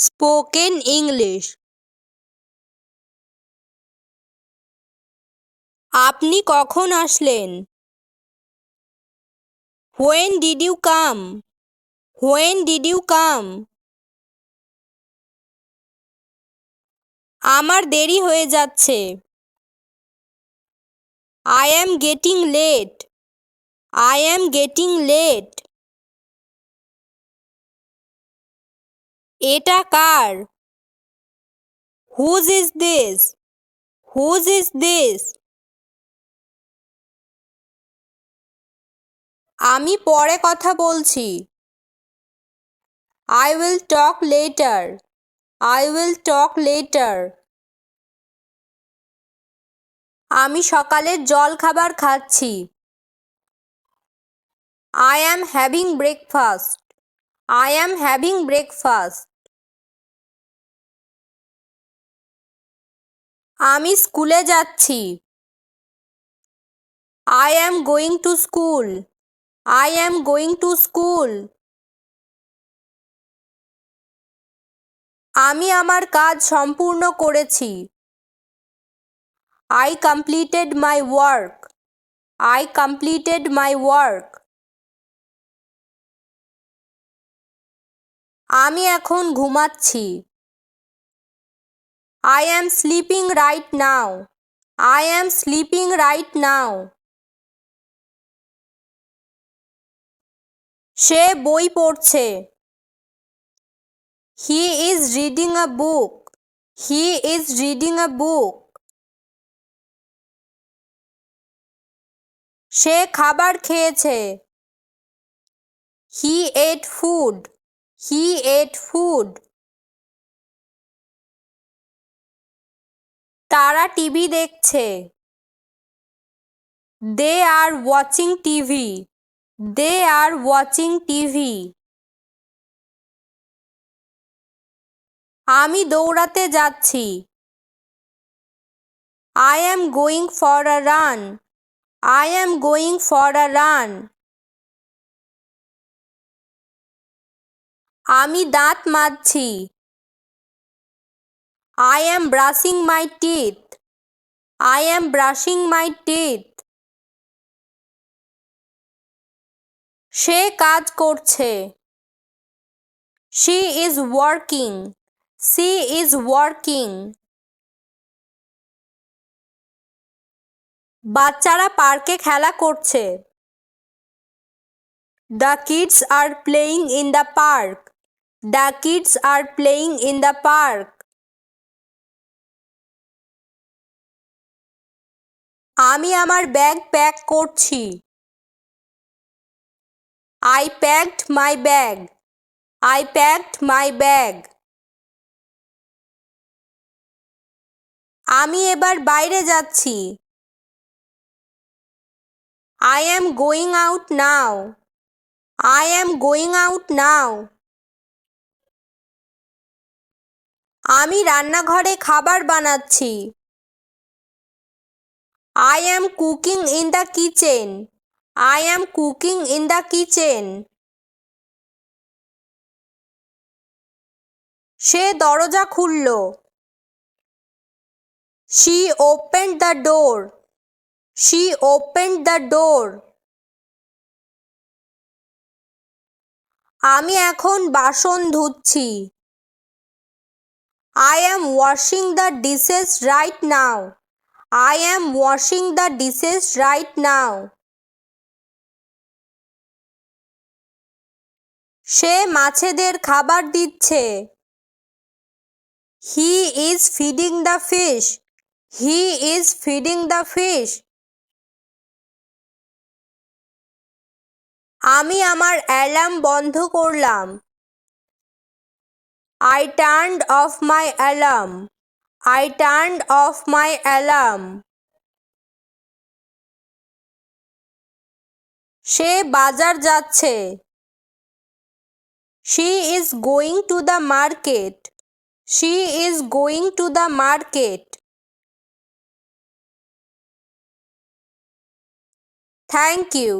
Spoken English আপনি কখন আসলেন? When did you come when did you come আমার দেরি হয়ে যাচ্ছে। I am getting late I am getting late এটা কার? Whose is this whose is this আমি পরে কথা বলছি। I will talk later I will talk later আমি সকালের জল খাবার খাচ্ছি। I am having breakfast I am having breakfast আমি স্কুলে যাচ্ছি। I am going to school I am going to school আমি আমার কাজ সম্পূর্ণ করেছি। I completed my work I completed my work আমি এখন ঘুমাচ্ছি। I am sleeping right now I am sleeping right now সে বই পড়ছে। He is reading a book he is reading a book সে খাবার খেয়েছে। He ate food he ate food তারা TV দেখছে। They are watching TV they are watching TV আমি দৌড়াতে যাচ্ছি। I am going for a run I am going for a run আমি দাঁত মাজছি। I am brushing my teeth I am brushing my teeth সে কাজ করছে। She is working she is working বাচ্চারা পার্কে খেলা করছে। The kids are playing in the park the kids are playing in the park আমি আমার ব্যাগ প্যাক করছি। I packed my bag I packed my bag আমি এবার বাইরে যাচ্ছি। I am going out now I am going out now আমি রান্নাঘরে খাবার বানাচ্ছি। I am cooking in the kitchen I am cooking in the kitchen সে দরজা খুলল। She open the door she open the door আমি এখন বাসন ধুচ্ছি। I am washing the dishes right now I am washing the dishes right now সে মাছেদের খাবার দিচ্ছে। He is feeding the fish he is feeding the fish আমি আমার alarm বন্ধ করলাম। I turn off my alarm I turn off my alarm সে বাজার যাচ্ছে she is going to the market she is going to the market thank you